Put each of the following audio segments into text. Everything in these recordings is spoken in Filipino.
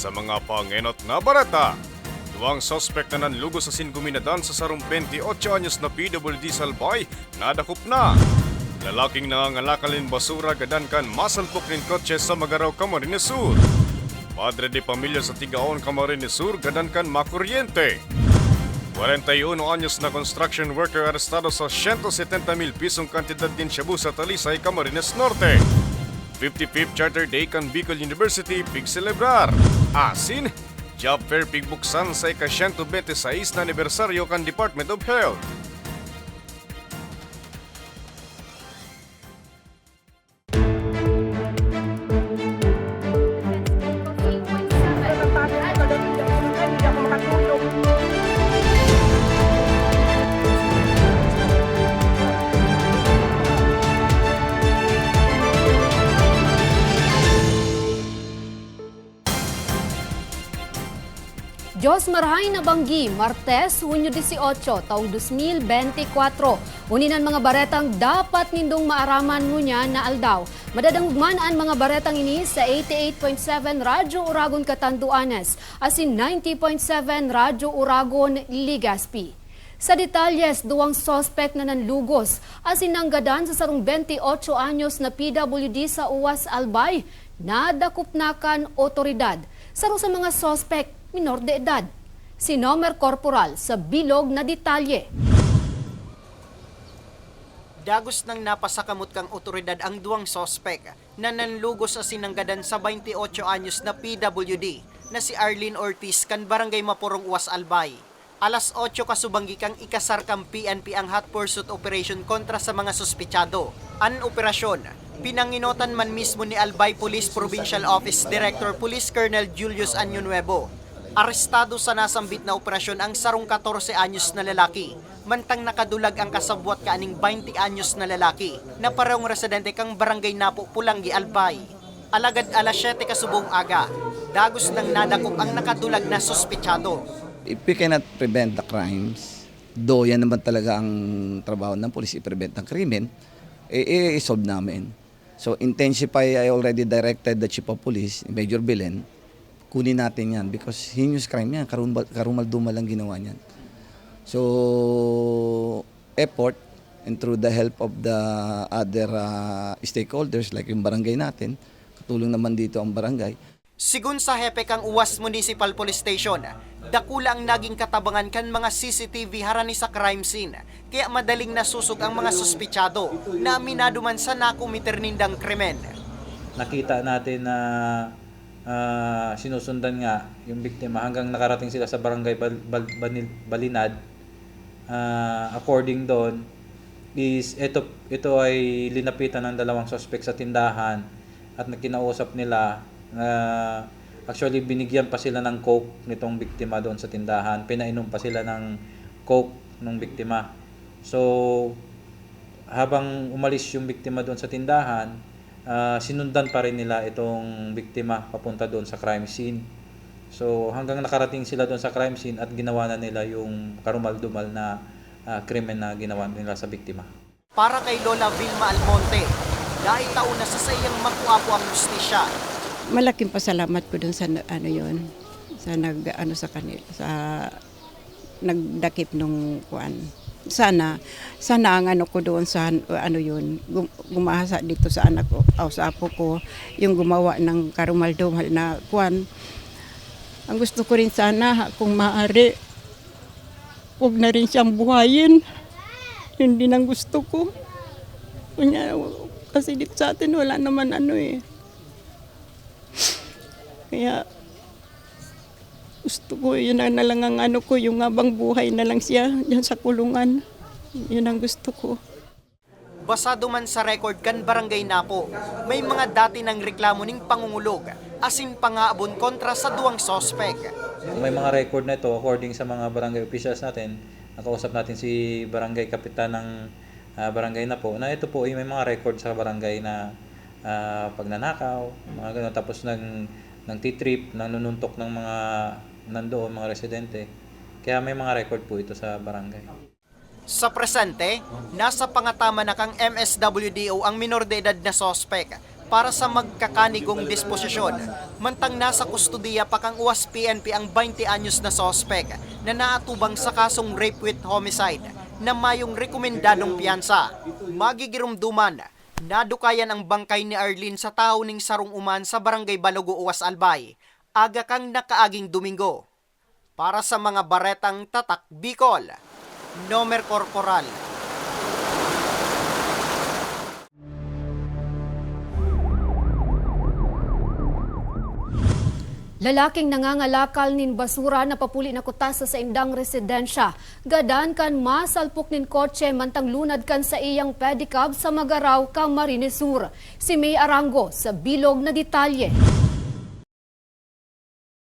Sa mga pangenot na barata, duwang sospek na nanlugo sa singuminadan sa sarong 28 anyos na PWD Salbay, nadakop na. Lalaking nangangalakaling basura gadan kan masalpok nin kotse sa Magaraw, Camarines Sur. Padre de pamilya sa Tigaon, Camarines Sur, gadan kan makuryente. 41 anyos na construction worker arestado sa 170 mil pisong kantidad din Shabu sa Talisay, Camarines Norte. 55th Charter Day kan Bicol University pig celebrar. Asin, job fair pigbuksan sa ika-126 na anibersaryo kan Department of Health. Diyos Marahay na Banggi, Martes, Hunyo 18, taong 2024. Uninan mga baretang dapat nindong maaraman ngunya na aldaw. Madadangugman ang mga baretang ini sa 88.7 Radyo Uragon Katanduanes, asin 90.7 Radyo Uragon Ligaspi. Sa detalyes, duwang sospek na nanlugos asin nanggadan sa sarong 28 anyos na PWD sa Uwas Albay na dakupnakan otoridad. Saro sa mga sospek, minor de edad. Si Nomer Corporal sa bilog na detalye. Dagos nang napasakamot kang otoridad ang duwang sospek na nanlugos sa sinanggadan sa 28 anyos na PWD na si Arlene Ortiz kan Barangay Mapurong Uwas Albay. Alas 8 kasubanggi kang ikasar kang PNP ang hot pursuit operation kontra sa mga suspitsado. An operasyon, pinanginotan man mismo ni Albay Police Provincial Office Director Police Colonel Julius Anyo Nuevo. Arestado sa nasambit na operasyon ang sarong 14 anyos na lalaki, mantang nakadulag ang kasabwat kaaning 20 anyos na lalaki na parehong residente kang barangay Napo Pulanggi Albay. Alagad alas 7 kasubong aga, dagos ng nadakop ang nakadulag na suspitsado. if we cannot prevent the crimes, do yan naman talaga ang trabaho ng police, i-prevent ang krimen, eh, i-solve namin. So intensify, I already directed the chief of police, Major Belen, kunin natin yan because heinous crime yan, karumal, karumal-dumal ang ginawa niyan. So, effort and through the help of the other uh, stakeholders like yung barangay natin, katulong naman dito ang barangay, Sigun sa hepe kang Uwas Municipal Police Station, dakula ang naging katabangan kan mga CCTV harani sa crime scene, kaya madaling nasusog ang mga suspitsado na aminado man sa nakumiter nindang krimen. nakita natin na ah, sinusundan nga yung biktima hanggang nakarating sila sa barangay Bal- Bal- Banil- Balinad. Ah, according doon is ito ito ay linapitan ng dalawang suspect sa tindahan at nakinausap nila na actually binigyan pa sila ng coke nitong biktima doon sa tindahan. Pinainom pa sila ng coke ng biktima. So habang umalis yung biktima doon sa tindahan, ah, sinundan pa rin nila itong biktima papunta doon sa crime scene. So hanggang nakarating sila doon sa crime scene at ginawa na nila yung karumal-dumal na ah, krimen na ginawa nila sa biktima. Para kay Lola Vilma Almonte, dahil taon na sa sayang makuha ang justisya, malaking pasalamat ko dun sa ano yon sa nag ano sa kanila sa nagdakip nung kuan sana sana ang ano ko doon sa ano yun gum, gumahasa dito sa anak ko o sa apo ko yung gumawa ng karumal-dumal na kuan ang gusto ko rin sana kung maaari huwag na rin siyang buhayin. Yun din ang gusto ko. Kunya, kasi dito sa atin wala naman ano eh kaya gusto ko, yun na, na lang ang ano ko, yung abang buhay na lang siya yan sa kulungan. Yun ang gusto ko. basado man sa record kan Barangay Napo, may mga dati ng reklamo ning pangungulog, asin pangaabon kontra sa duwang sospek. May mga record na ito according sa mga barangay officials natin. Nakausap natin si barangay kapitan ng ah, barangay na po na ito po ay may mga record sa barangay na ah, pagnanakaw, mga ganun. Tapos nang ng trip nanununtok ng mga nandoon, mga residente. Kaya may mga record po ito sa barangay. Sa presente, nasa pangatama na kang MSWDO ang minor de edad na sospek para sa magkakanigong disposisyon. Mantang nasa kustudiya pa kang uwas PNP ang 20 anyos na sospek na naatubang sa kasong rape with homicide na mayong rekomendadong piyansa. Magigirumduman, nadukayan ang bangkay ni Arlene sa tao ning sarong uman sa barangay Balogo, Uwas Albay. Aga kang nakaaging Domingo. Para sa mga baretang tatak Bicol, Nomer Corporal. Lalaking nangangalakal nin basura na papuli na kutasa sa indang residensya. Gadan kan masalpok nin kotse mantang lunad kan sa iyang pedicab sa Magaraw, Camarines Sur. Si May Arango sa bilog na detalye.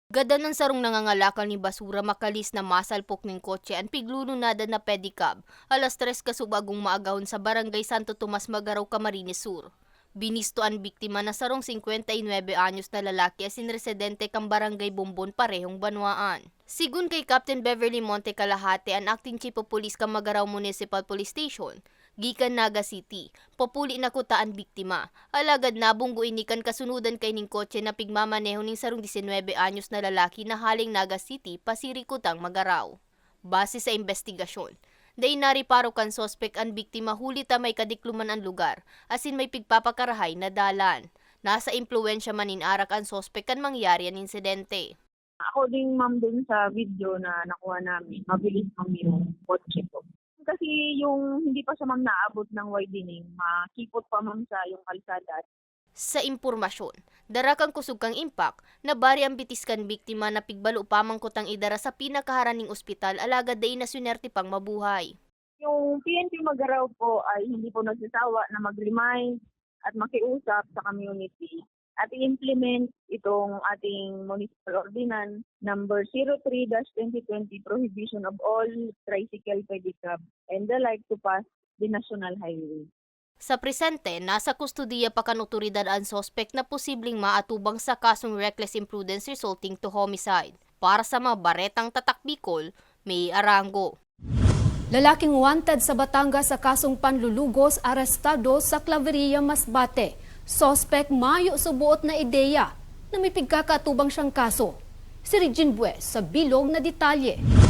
Gada ng sarong nangangalakal ni basura makalis na masalpok ng kotse ang pigluno nada na pedicab. Alas tres kasubagong maagahon sa barangay Santo Tomas Magaraw, Camarines Sur. Binisto ang biktima na sarong 59 anyos na lalaki as in residente kang barangay Bumbon parehong banwaan. Sigun kay Captain Beverly Monte Calahate ang acting chief of police kang Magaraw Municipal Police Station, gikan Naga City, populi na kuta ang biktima. Alagad nabunggo inikan kasunudan kay ning kotse na pigmamaneho ning sarong 19 anyos na lalaki na haling Naga City, pasirikutang Magaraw. Base sa investigasyon, Day nariparo kan sospek ang biktima huli ta may kadikluman ang lugar, asin may pigpapakarahay na dalan. Nasa impluensya manin arak ang sospek kan mangyari ang insidente. According ma'am dun sa video na nakuha namin, mabilis ma'am yung kotse ko. Kasi yung hindi pa siya ma'am naabot ng widening, makipot pa ma'am sa yung kalsada. Sa impormasyon, dara kang kusog kang impact, na bari ang bitis kan biktima na pigbalo upamang kutang idara sa pinakaharaning ospital alagad day na sunerte pang mabuhay. Yung PNP Magaraw po ay hindi po nagsasawa na mag-remind at makiusap sa community at i-implement itong ating municipal ordinance number 03-2020 prohibition of all tricycle pedicab and the like to pass the national highway. Sa presente, nasa kustudiya pa kan otoridad ang sospek na posibleng maatubang sa kasong reckless imprudence resulting to homicide. Para sa mga baretang tatak may arango. Lalaking wanted sa Batangas sa kasong panlulugos arestado sa Claveria, Masbate. Sospek mayo subuot na ideya na may pigkakatubang siyang kaso. Si Regine Bues sa bilog na detalye.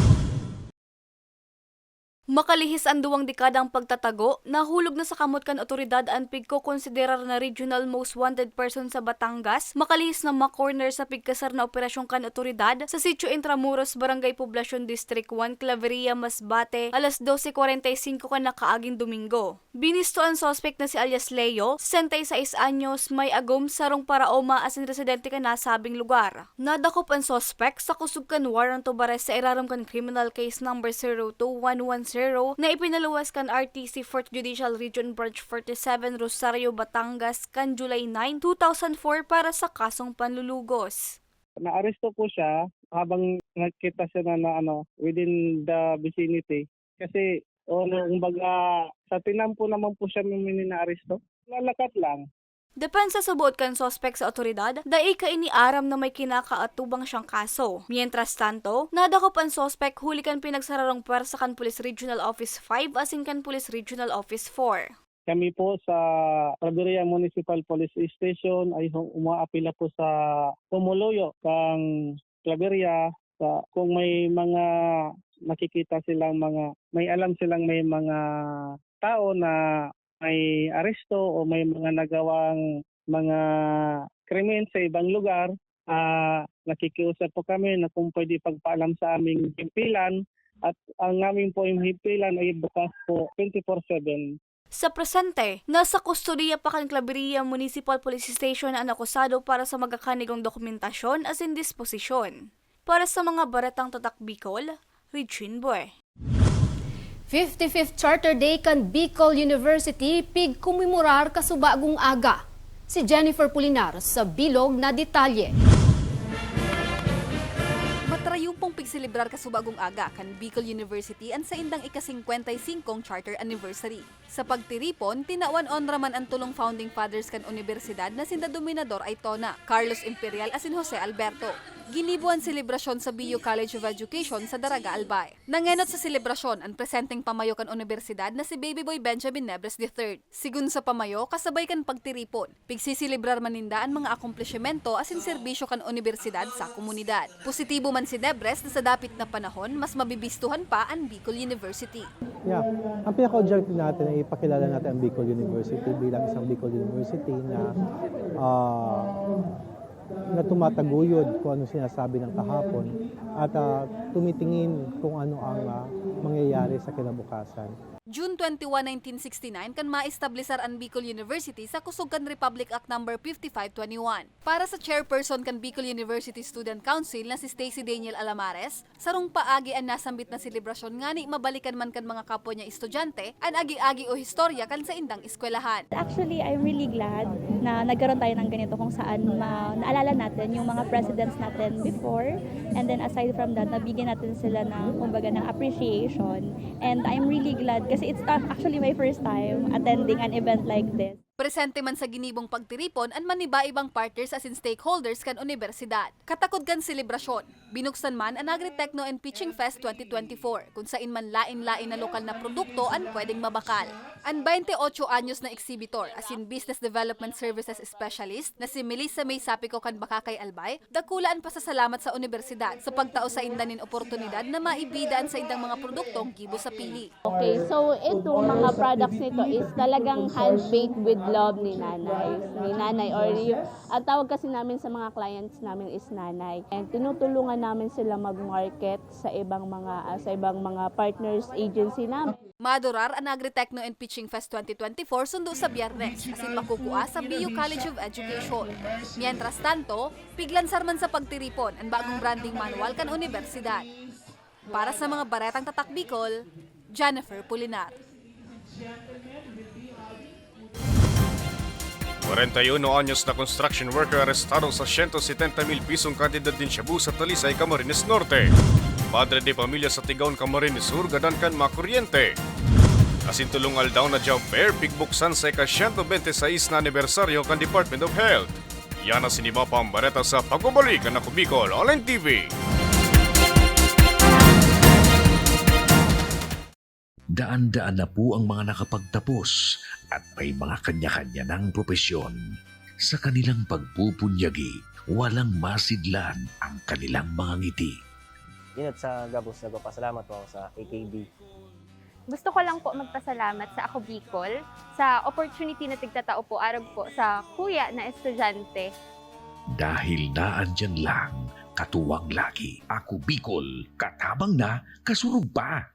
Makalihis ang duwang dekadang pagtatago, nahulog na sa kamot kan otoridad ang pigko-konsiderar na regional most wanted person sa Batangas, makalihis na makorner sa pigkasar na operasyon kan otoridad sa Sitio Intramuros, Barangay Poblacion District 1, Claveria, Masbate, alas 12.45 ka nakaaging Domingo. Binisto ang sospek na si alias Leo, 66 anyos, may agom sarong paraoma as in residente ka nasabing lugar. Nadakop ang sospek sa kusog kan warrant of arrest sa iraram kan criminal case number 02110 na ipinaluwas kan RTC 4th Judicial Region Branch 47 Rosario, Batangas kan July 9, 2004 para sa kasong panlulugos. naaresto po siya habang nakita siya na, na ano within the vicinity. Kasi o kumbaga sa tinampo naman po siya may minaaresto. Lalakat lang Depensa sa buot kan sospek sa otoridad, dai ka iniaram na may kinakaatubang siyang kaso. Mientras tanto, nadakop ang sospek huli kan pinagsararong pwersa kan Police Regional Office 5 asin kan Police Regional Office 4. kami po sa Claveria Municipal Police Station ay umaapila po sa Pumuluyo kang Claveria sa kung may mga nakikita silang mga may alam silang may mga tao na may aresto o may mga nagawang mga krimen sa ibang lugar ah nakikiusap po kami na kung pwede pagpaalam sa aming himpilan at ang aming po yung himpilan ay bukas po 24/7 Sa presente, nasa kustodiya pa kan Claveria Municipal Police Station ang akusado para sa magakanigong dokumentasyon as in disposisyon. Para sa mga baretang tatak Bicol, Regine Boy. 55th Charter Day kan Bicol University pig kumemorar kasubagong aga. Si Jennifer Pulinar sa bilog na detalye. Matrayumpong pigselebrar kasubagong aga kan Bicol University ang sa indang ika-55 charter anniversary. Sa pagtiripon, tinawan on raman ang tulong founding fathers kan universidad na sinda Dominador Aitona, Carlos Imperial asin Jose Alberto. Ginibuan selebrasyon sa BU College of Education sa Daraga Albay. Nangenot sa selebrasyon ang presenting pamayo kan universidad na si Baby Boy Benjamin Nebres III. Sigun sa pamayo, kasabay kan pagtiripon. Pigsisilibrar maninda ang mga akomplishmento asin serbisyo kan universidad sa komunidad. Positibo man si Nebres na sa dapit na panahon, mas mabibistuhan pa ang Bicol University. Yeah. Ang pinaka-objective natin ay ipakilala natin ang Bicol University bilang isang Bicol University na ah, na tumataguyod kung ano sinasabi ng kahapon at ah, tumitingin kung ano ang ah, mangyayari sa kinabukasan. June 21, 1969 kan maestablisar ang Bicol University sa Kusugan Republic Act No. 5521. Para sa chairperson kan Bicol University Student Council na si Stacy Daniel Alamares, sarong paagi ang nasambit na selebrasyon nga ni mabalikan man kan mga kapwa niya estudyante an agi-agi o historya kan sa indang eskwelahan. Actually, I'm really glad na nagkaroon tayo ng ganito kung saan ma- naalala natin yung mga presidents natin before. And then aside from that, nabigyan natin sila ng, kumbaga, ng appreciation. And I'm really glad kasi it's uh, actually my first time attending an event like this. Presente man sa ginibong pagtiripon ang maniba-ibang partners as in stakeholders kan universidad. Katakod kan selebrasyon. Binuksan man ang Agritechno and Pitching Fest 2024 kung sain man lain-lain na lokal na produkto ang pwedeng mabakal. Ang 28 anyos na exhibitor as in Business Development Services Specialist na si Melissa May Sapico kan Bakakay Albay, dakulaan pasasalamat sa universidad sa pagtao sa indanin oportunidad na maibidaan sa indang mga produktong gibo sa pili. Okay, so ito, mga products nito is talagang hand-baked with love ni nanay. Ni nanay or yung, ang tawag kasi namin sa mga clients namin is nanay. And tinutulungan namin sila mag-market sa ibang mga ah, sa ibang mga partners agency namin. Madurar ang Agritechno and Pitching Fest 2024 sundo sa biyernes asin makukuha sa BU College of Education. Mientras tanto, piglansar man sa pagtiripon ang bagong branding manual kan universidad. Para sa mga baretang tatak Bicol, Jennifer Pulinar. 41 anyos na construction worker arestado sa 170 mil pisong kantidad din Shabu sa Talisay, Camarines Norte. Padre de pamilya sa Tigaon, Camarines Sur, gadan kan makuryente. Asin tulong aldaw na job fair, pigbuksan sa ika-126 na anibersaryo kan Department of Health. Yan ang sinima pa ang bareta sa pagbabalik ng Ako Bicol Online TV. Daan-daan na po ang mga nakapagtapos at may mga kanya-kanya ng propesyon. Sa kanilang pagpupunyagi, walang masidlan ang kanilang mga ngiti. Inat sa Gabos, nagpapasalamat po ako sa AKB. Gusto ko lang po magpasalamat sa Ako Bicol sa opportunity na tigtatao po arag po sa kuya na estudyante. Dahil naandyan lang, katuwang lagi. Ako Bicol, katabang na, kasurog pa.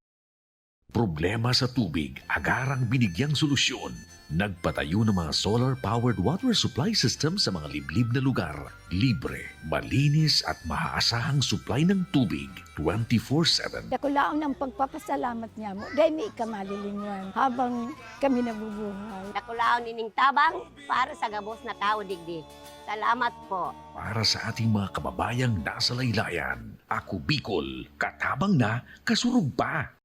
Problema sa tubig, agarang binigyang solusyon. Nagpatayo ng mga solar-powered water supply system sa mga liblib na lugar. Libre, malinis at maaasahang supply ng tubig 24-7. Dakulaon ng pagpapasalamat niya mo. Dahil may kamalilingan habang kami nabubuhay. Dakulaon nining tabang para sa gabos na tao digdi. Salamat po. Para sa ating mga kababayang nasa laylayan, ako Bicol, katabang na, kasurog pa.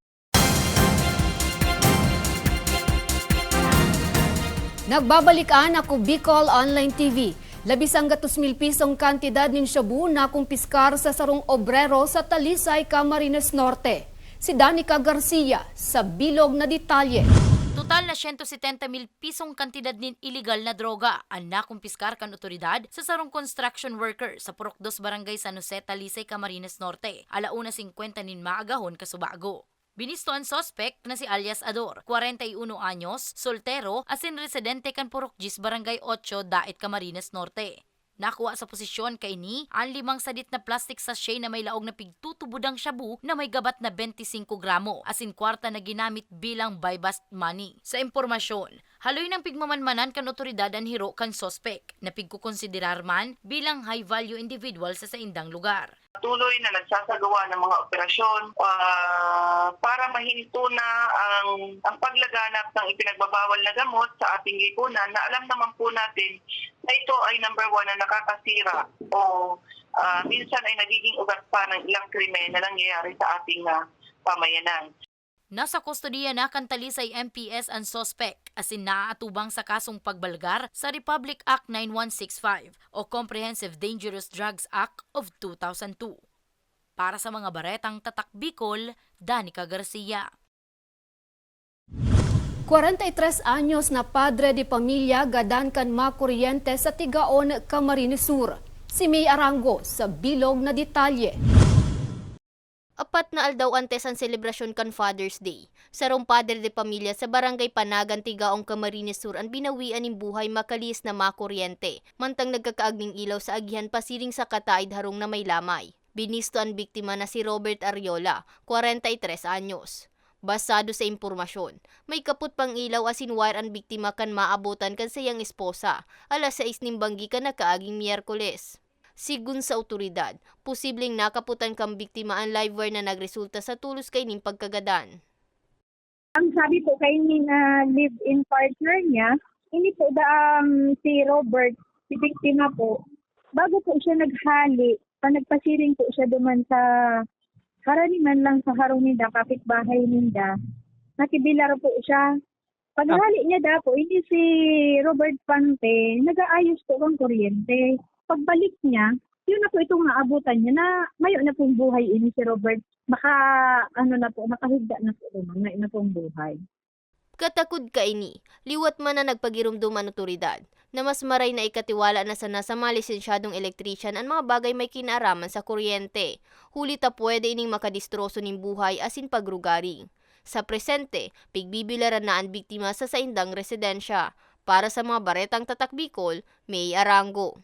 Nagbabalikan ako Bicol Online TV. Labis ang gatos mil pisong kantidad ng shabu na kumpiskar sa sarong obrero sa Talisay, Camarines Norte. Si Danica Garcia sa bilog na detalye. Total na 170 mil pisong kantidad nin illegal na droga ang nakumpiskar kan otoridad sa sarong construction worker sa Purok 2 Barangay San Jose, Talisay, Camarines Norte. Alauna 50 nin maagahon kasubago. Binisto ang sospek na si alias Ador, 41 anyos, soltero, asin residente kan Purok 10 Barangay 8, Dait, Camarines Norte. Nakuha sa posisyon kay ni ang limang sadit na plastic sachet na may laog na pigtutubudang shabu na may gabat na 25 gramo asin kwarta na ginamit bilang buy bust money. Sa impormasyon, haloy ng pigmamanmanan kan otoridad ang hiro kan sospek na pigkukonsiderar man bilang high value individual sa sa indang lugar. Tuloy na nagsasagawa ng mga operasyon ah, para mahinto na ang, ang paglaganap ng ipinagbabawal na gamot sa ating lipunan na alam naman po natin na ito ay number one na nakakasira o ah, minsan ay nagiging ugat pa ng ilang krimen na nangyayari sa ating ah, pamayanan. Nasa kustodiya na kan talisay MPS ang sospek asin naaatubang sa kasong pagbalgar sa Republic Act 9165 o Comprehensive Dangerous Drugs Act of 2002. Para sa mga baretang tatak Bicol, Danica Garcia. 43 anyos na padre de pamilya gadan kan makuryente sa Tigaon, Camarines Sur. Si May Arango sa bilog na detalye. Apat na aldaw antes ang selebrasyon kan Father's Day. Sarong padre de pamilya sa barangay Panagan, Tigaong Camarines Sur ang binawian ng buhay makalis na makuryente. Mantang nagkakaagning ilaw sa agihan pasiring sa kataid harong na may lamay. Binisto ang biktima na si Robert Ariola, 43 anyos. Basado sa impormasyon, may kaput pang ilaw asin wire ang biktima kan maabutan kan sayang esposa, alas 6 nimbanggi ka na kaaging Miyerkules. Sigun sa otoridad, posibleng nakaputan kang biktima ang live wire na nagresulta sa tulos kay ning pagkagadan. Ang sabi po kay ni na live-in partner niya, ini po da um, si Robert, si biktima po, bago po siya naghali, pa nagpasiring po siya duman sa karaniman lang sa harong ninda, kapitbahay ninda, nakibilar po siya. Paghali niya da po, hindi si Robert Pante, nag-aayos po ang kuryente. Pagbalik niya, yun na po itong naabutan niya na ngayon na pong buhay ini si Robert. Baka ano na po, nakahigda na po naman, ngayon na pong buhay. Katakod ka ini, liwat man na nagpagirumduman otoridad, na mas maray na ikatiwala na sa nasa mga lisensyadong elektrician ang mga bagay may kinaaraman sa kuryente. Huli ta pwede ining makadistroso ning buhay asin pagrugari. Sa presente, pigbibilaran na ang biktima sa saindang residensya. Para sa mga baretang tatak Bicol, May Arango.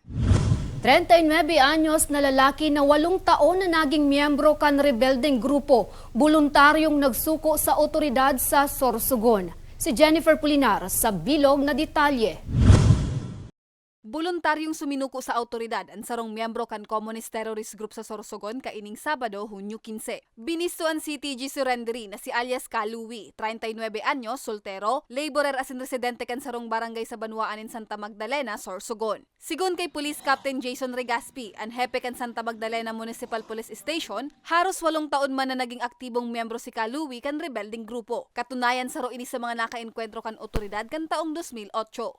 39 anyos na lalaki na walong taon na naging miyembro kan rebeldeng grupo, voluntaryong nagsuko sa otoridad sa Sorsogon. Si Jennifer Pulinar sa bilog na detalye. Voluntaryong suminuko sa autoridad ang sarong miyembro kan Communist Terrorist Group sa Sorsogon kaining Sabado, Hunyo 15. Binistuan si TG surrenderi na si alias Kaluwi, 39 anyos, soltero, laborer asin residente kan sarong barangay sa Banwaan in Santa Magdalena, Sorsogon. Sigun kay Police Captain Jason Regaspi, ang hepe kan Santa Magdalena Municipal Police Station, haros walong taon man na naging aktibong miyembro si Kaluwi kan rebelding grupo. Katunayan saro ini sa mga nakaenkwentro kan otoridad kan taong 2008,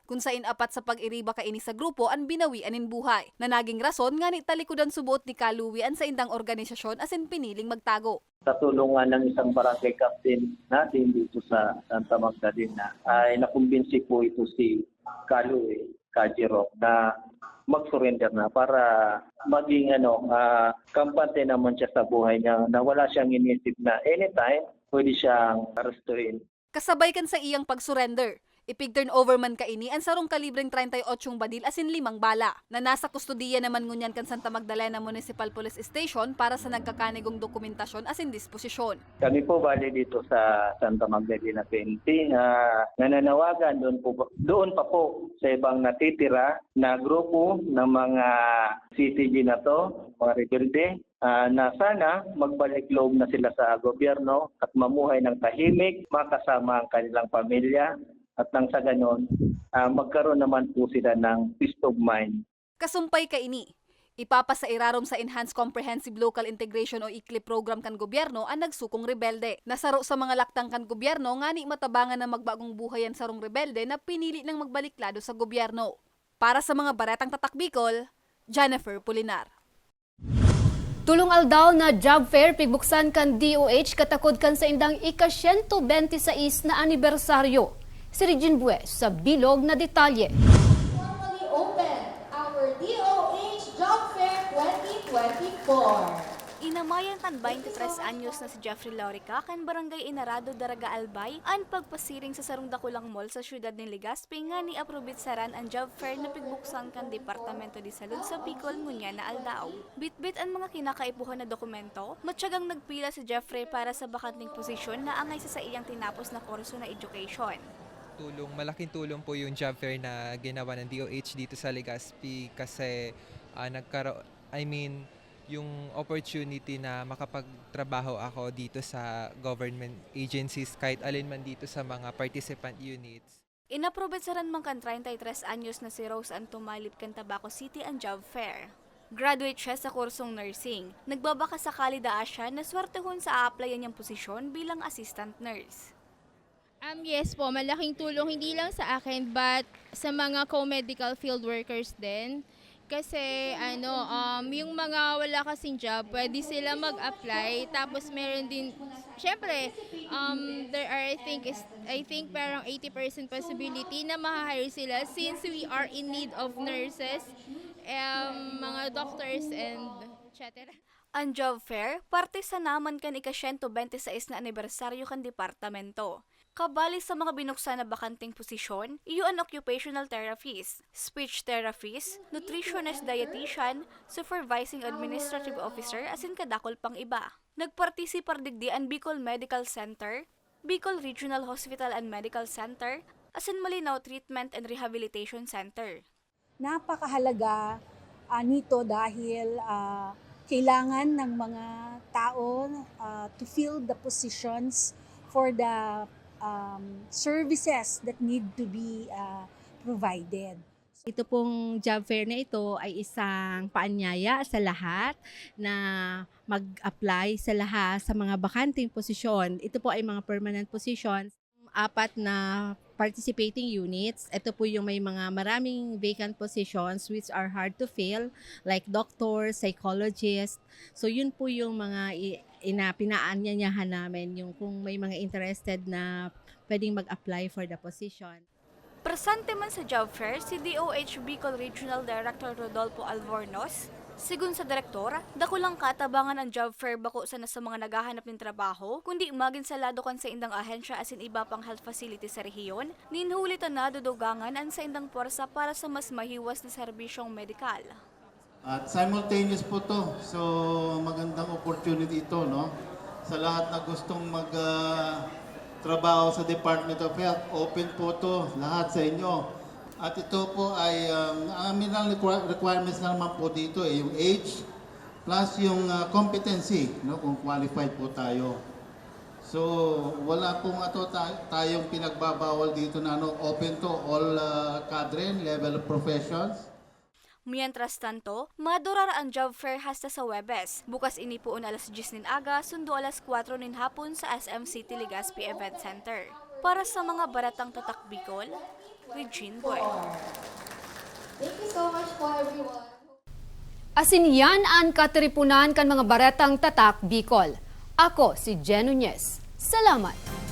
kung sain apat sa pag-iriba ka ini sa grupo ang binawian in buhay, na naging rason nga ni talikudan subuot ni Kaluwi an sa indang organisasyon asin piniling magtago. sa tulungan ng isang barangay captain natin dito sa Santa Magdalena ay nakumbinsi po ito si Kalu Kajiro na mag-surrender na para maging ano ah, kampante naman siya sa buhay niya na wala siyang inisip na anytime pwede siyang arrestuin. Kasabay kan sa iyang pag-surrender. Ipig turn over man ka ini ang sarong kalibreng 38 badil asin limang bala na nasa kustodiya naman ngunyan kan Santa Magdalena Municipal Police Station para sa nagkakanigong dokumentasyon asin disposisyon. Kami po bali dito sa Santa Magdalena 20 na nananawagan doon po doon pa po sa ibang natitira na grupo ng mga CCG na to, mga rebelde ah, na sana magbalik loob na sila sa gobyerno at mamuhay ng tahimik, makasama ang kanilang pamilya at nang sa ganon, ah, magkaroon naman po sila ng peace of mind. Kasumpay ka ini. Ipapasa irarom sa Enhanced Comprehensive Local Integration o ICLI program kan gobyerno ang nagsukong rebelde. Nasaro sa mga laktang kan gobyerno nga ni matabangan na magbagong buhayan sarong rebelde na pinili ng magbaliklado sa gobyerno. Para sa mga baretang tatak Bicol, Jennifer Pulinar. Tulong aldaw na job fair pigbuksan kan DOH katakod kan sa indang ika-126 na anibersaryo. Si Regine Bues sa bilog na detalye. open our DOH Job Fair 2024. Inamayan kan 23 anyos na si Jeffrey Lorica kan barangay Inarado Daraga Albay ang pagpasiring sa sarong dakulang mall sa syudad ng Legazpi nga ni aprobit saran ang job fair na pigbuksan kan Departamento de Salud sa Bicol ngunya na Aldao. Bitbit ang mga kinakaipuhan na dokumento, matyagang nagpila si Jeffrey para sa bakanting posisyon na angay sa sa iyang tinapos na kurso na education. Tulong, malaking tulong po yung job fair na ginawa ng DOH dito sa Legazpi kasi ah, nagkaro I mean, yung opportunity na makapagtrabaho ako dito sa government agencies kahit alin man dito sa mga participant units. Inaprobet sa man kan 33 anyos na si Rose Antumalip kan Tabaco City ang job fair. Graduate siya sa kursong nursing. Nagbabaka sakali daa siya na swertehon sa a-applyan niyang posisyon bilang assistant nurse. Um, yes po, malaking tulong hindi lang sa akin but sa mga co-medical field workers din. Kasi ano, um, yung mga wala kasing job, pwede sila mag-apply. Tapos meron din, syempre, um, there are, I think, is, I think parang 80% possibility na ma-hire sila since we are in need of nurses, um, mga doctors and etc. Ang job fair, parte sa naman kan ika-126 na anibersaryo kan departamento. Kabali sa mga binuksan na bakanting posisyon, iyo ang occupational therapist, speech therapist, nutritionist dietitian, supervising administrative officer asin kadakol pang iba. Nagpartisipar digdi ang Bicol Medical Center, Bicol Regional Hospital and Medical Center, asin Malinaw Treatment and Rehabilitation Center. napakahalaga ah, nito dahil ah, kailangan ng mga tao ah, to fill the positions for the um, services that need to be ah, provided. Ito pong job fair na ito ay isang paanyaya sa lahat na mag-apply sa lahat sa mga bakanting posisyon. Ito po ay mga permanent positions. Apat na participating units. Ito po yung may mga maraming vacant positions which are hard to fill like doctors, psychologists. So yun po yung mga ina pinaanyayahan namin yung kung may mga interested na pwedeng mag-apply for the position. Presente man sa job fair si DOH Bicol Regional Director Rodolfo Alvornos. Sigun sa direktor, dakulang katabangan ang job fair bako sa nasa mga naghahanap ng trabaho, kundi magin salado kan sa indang ahensya asin iba pang health facility sa rehiyon, ninhulitan na dudugangan ang sa indang puwersa para sa mas mahiwas na serbisyong medikal. At simultaneous po to. So magandang opportunity ito no. Sa lahat na gustong mag ah, trabaho sa Department of Health, open po to lahat sa inyo. At ito po ay um, ang requirements na naman po dito eh, yung age plus yung ah, competency no kung qualified po tayo. So wala pong ato ta- tayong pinagbabawal dito na ano, open to all ah, cadre level of professions. Mientras tanto, madurar ang job fair hasta sa Webes. Bukas ini po alas 10 nin aga, sundo alas 4 nin hapon sa SM City Legazpi Event Center. Para sa mga baratang tatak Bicol, Regine Boy. Thank you so much po everyone. Asin yan ang katripunan kan mga baretang tatak Bicol. Ako si Jen Nunez. Salamat.